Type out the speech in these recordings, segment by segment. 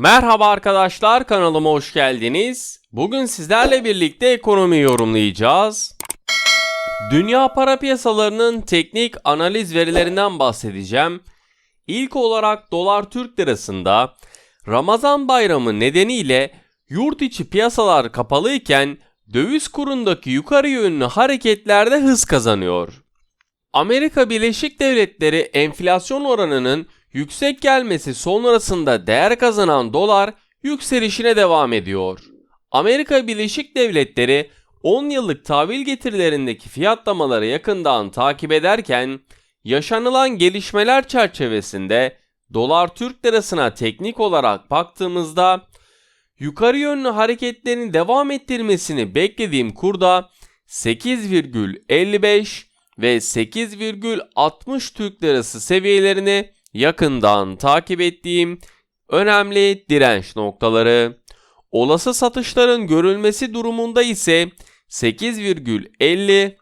Merhaba arkadaşlar kanalıma hoş geldiniz. Bugün sizlerle birlikte ekonomi yorumlayacağız. Dünya para piyasalarının teknik analiz verilerinden bahsedeceğim. İlk olarak dolar Türk lirasında Ramazan bayramı nedeniyle yurt içi piyasalar kapalıyken döviz kurundaki yukarı yönlü hareketlerde hız kazanıyor. Amerika Birleşik Devletleri enflasyon oranının yüksek gelmesi sonrasında değer kazanan dolar yükselişine devam ediyor. Amerika Birleşik Devletleri 10 yıllık tahvil getirilerindeki fiyatlamaları yakından takip ederken yaşanılan gelişmeler çerçevesinde dolar Türk lirasına teknik olarak baktığımızda yukarı yönlü hareketlerini devam ettirmesini beklediğim kurda 8,55 ve 8,60 Türk lirası seviyelerini yakından takip ettiğim önemli direnç noktaları. Olası satışların görülmesi durumunda ise 8,50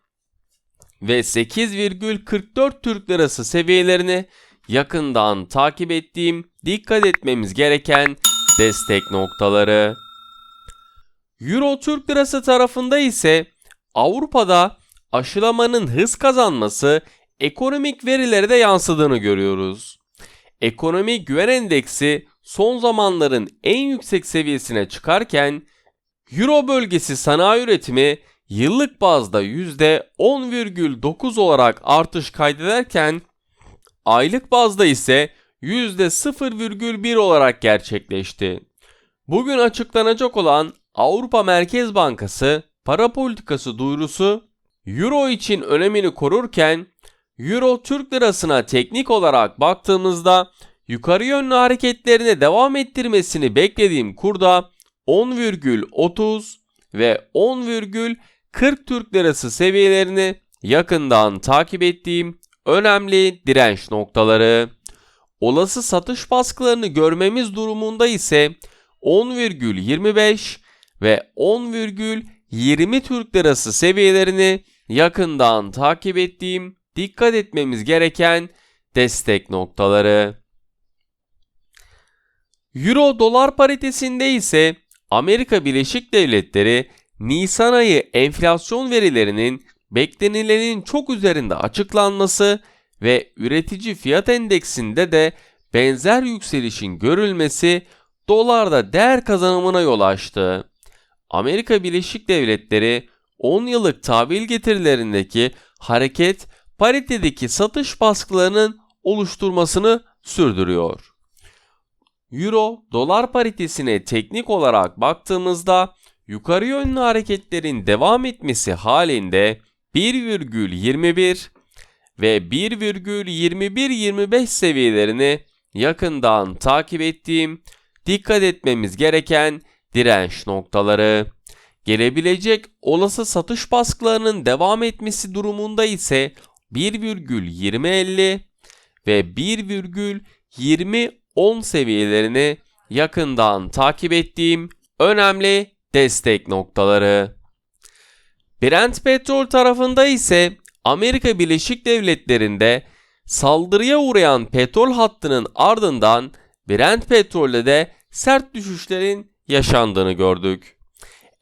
ve 8,44 Türk lirası seviyelerini yakından takip ettiğim dikkat etmemiz gereken destek noktaları. Euro Türk lirası tarafında ise Avrupa'da aşılamanın hız kazanması ekonomik verilere de yansıdığını görüyoruz. Ekonomi güven endeksi son zamanların en yüksek seviyesine çıkarken Euro bölgesi sanayi üretimi yıllık bazda %10,9 olarak artış kaydederken aylık bazda ise %0,1 olarak gerçekleşti. Bugün açıklanacak olan Avrupa Merkez Bankası para politikası duyurusu Euro için önemini korurken Euro Türk lirasına teknik olarak baktığımızda yukarı yönlü hareketlerine devam ettirmesini beklediğim kurda 10,30 ve 10,40 Türk lirası seviyelerini yakından takip ettiğim önemli direnç noktaları. Olası satış baskılarını görmemiz durumunda ise 10,25 ve 10,20 Türk lirası seviyelerini yakından takip ettiğim dikkat etmemiz gereken destek noktaları. Euro dolar paritesinde ise Amerika Birleşik Devletleri Nisan ayı enflasyon verilerinin beklenilenin çok üzerinde açıklanması ve üretici fiyat endeksinde de benzer yükselişin görülmesi dolarda değer kazanımına yol açtı. Amerika Birleşik Devletleri 10 yıllık tahvil getirilerindeki hareket paritedeki satış baskılarının oluşturmasını sürdürüyor. Euro dolar paritesine teknik olarak baktığımızda yukarı yönlü hareketlerin devam etmesi halinde 1,21 ve 1,21-25 seviyelerini yakından takip ettiğim dikkat etmemiz gereken direnç noktaları. Gelebilecek olası satış baskılarının devam etmesi durumunda ise 1,2050 ve 1,2010 seviyelerini yakından takip ettiğim önemli destek noktaları. Brent petrol tarafında ise Amerika Birleşik Devletleri'nde saldırıya uğrayan petrol hattının ardından Brent petrolde de sert düşüşlerin yaşandığını gördük.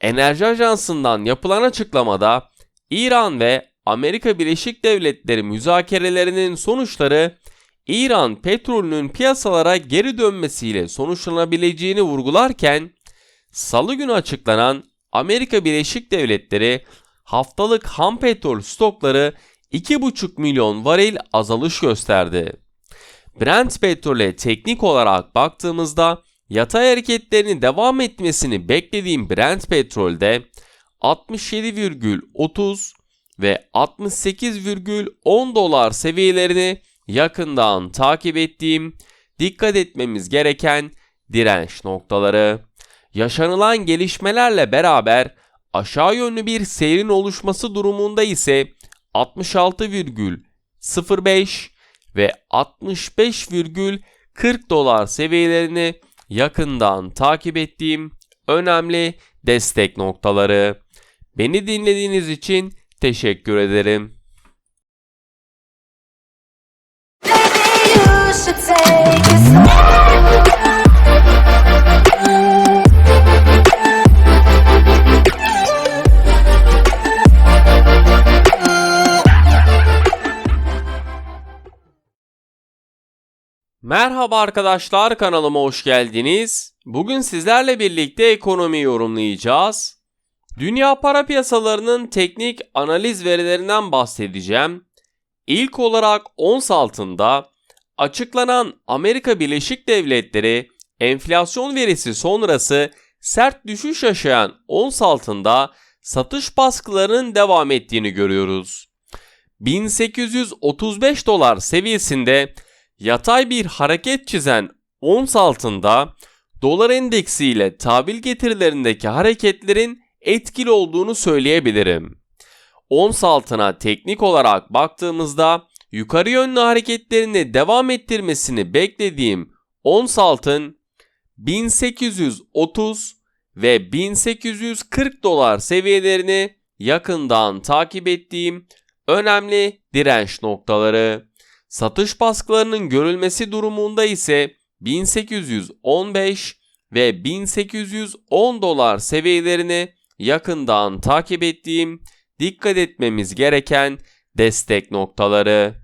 Enerji Ajansı'ndan yapılan açıklamada İran ve Amerika Birleşik Devletleri müzakerelerinin sonuçları İran petrolünün piyasalara geri dönmesiyle sonuçlanabileceğini vurgularken Salı günü açıklanan Amerika Birleşik Devletleri haftalık ham petrol stokları 2,5 milyon varil azalış gösterdi. Brent petrole teknik olarak baktığımızda yatay hareketlerinin devam etmesini beklediğim Brent petrolde 67,30 ve 68,10 dolar seviyelerini yakından takip ettiğim dikkat etmemiz gereken direnç noktaları. Yaşanılan gelişmelerle beraber aşağı yönlü bir seyrin oluşması durumunda ise 66,05 ve 65,40 dolar seviyelerini yakından takip ettiğim önemli destek noktaları. Beni dinlediğiniz için Teşekkür ederim. Merhaba arkadaşlar kanalıma hoş geldiniz. Bugün sizlerle birlikte ekonomi yorumlayacağız. Dünya para piyasalarının teknik analiz verilerinden bahsedeceğim. İlk olarak ons altında açıklanan Amerika Birleşik Devletleri enflasyon verisi sonrası sert düşüş yaşayan ons altında satış baskılarının devam ettiğini görüyoruz. 1835 dolar seviyesinde yatay bir hareket çizen ons altında dolar endeksi ile tahvil getirilerindeki hareketlerin etkili olduğunu söyleyebilirim. Ons altına teknik olarak baktığımızda yukarı yönlü hareketlerini devam ettirmesini beklediğim ons altın 1830 ve 1840 dolar seviyelerini yakından takip ettiğim önemli direnç noktaları. Satış baskılarının görülmesi durumunda ise 1815 ve 1810 dolar seviyelerini yakından takip ettiğim dikkat etmemiz gereken destek noktaları.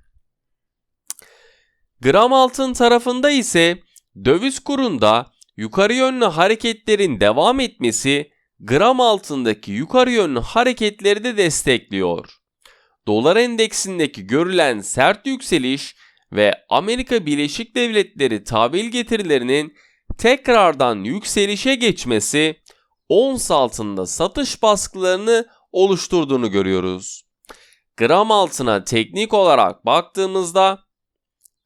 Gram altın tarafında ise döviz kurunda yukarı yönlü hareketlerin devam etmesi gram altındaki yukarı yönlü hareketleri de destekliyor. Dolar endeksindeki görülen sert yükseliş ve Amerika Birleşik Devletleri tahvil getirilerinin tekrardan yükselişe geçmesi ons altında satış baskılarını oluşturduğunu görüyoruz. Gram altına teknik olarak baktığımızda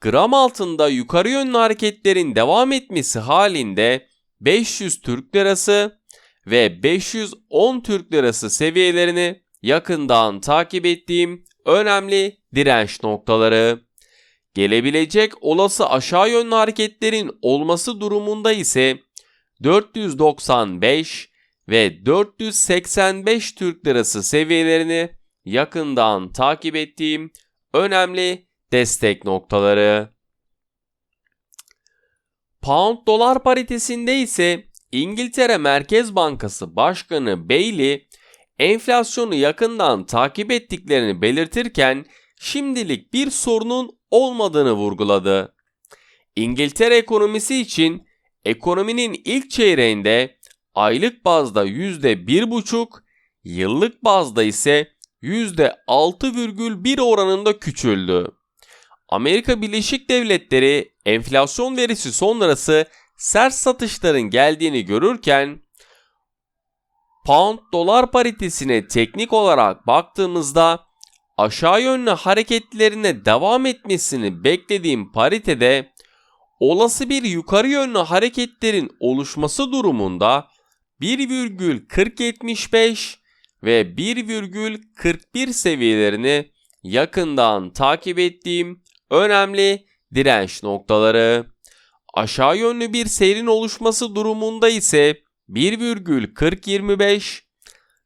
gram altında yukarı yönlü hareketlerin devam etmesi halinde 500 Türk Lirası ve 510 Türk Lirası seviyelerini yakından takip ettiğim önemli direnç noktaları. Gelebilecek olası aşağı yönlü hareketlerin olması durumunda ise 495 ve 485 Türk Lirası seviyelerini yakından takip ettiğim önemli destek noktaları. Pound dolar paritesinde ise İngiltere Merkez Bankası Başkanı Bailey enflasyonu yakından takip ettiklerini belirtirken şimdilik bir sorunun olmadığını vurguladı. İngiltere ekonomisi için ekonominin ilk çeyreğinde aylık bazda %1,5, yıllık bazda ise %6,1 oranında küçüldü. Amerika Birleşik Devletleri enflasyon verisi sonrası sert satışların geldiğini görürken pound dolar paritesine teknik olarak baktığımızda aşağı yönlü hareketlerine devam etmesini beklediğim paritede olası bir yukarı yönlü hareketlerin oluşması durumunda 1,4075 ve 1,41 seviyelerini yakından takip ettiğim önemli direnç noktaları. Aşağı yönlü bir seyrin oluşması durumunda ise 1,4025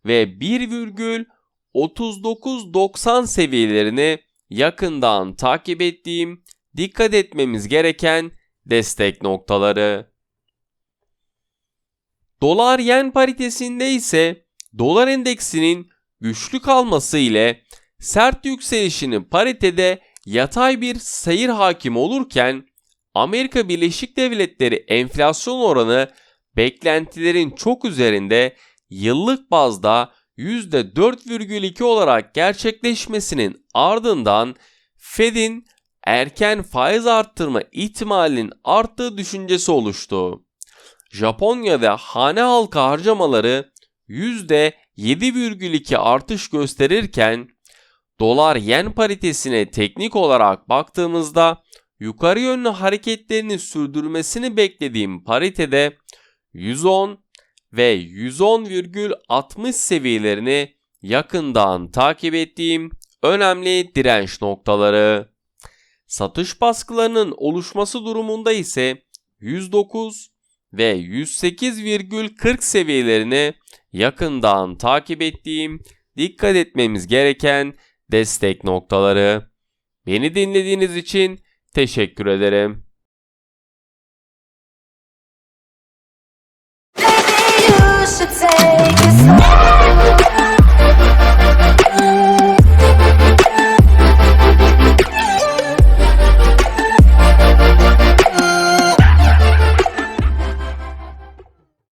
ve 1,3990 seviyelerini yakından takip ettiğim dikkat etmemiz gereken destek noktaları. Dolar yen paritesinde ise dolar endeksinin güçlü kalması ile sert yükselişinin paritede yatay bir seyir hakim olurken Amerika Birleşik Devletleri enflasyon oranı beklentilerin çok üzerinde yıllık bazda %4,2 olarak gerçekleşmesinin ardından Fed'in erken faiz arttırma ihtimalinin arttığı düşüncesi oluştu. Japonya'da hane halkı harcamaları %7,2 artış gösterirken dolar yen paritesine teknik olarak baktığımızda yukarı yönlü hareketlerini sürdürmesini beklediğim paritede 110 ve 110,60 seviyelerini yakından takip ettiğim önemli direnç noktaları. Satış baskılarının oluşması durumunda ise 109 ve 108,40 seviyelerini yakından takip ettiğim dikkat etmemiz gereken destek noktaları. Beni dinlediğiniz için teşekkür ederim. should take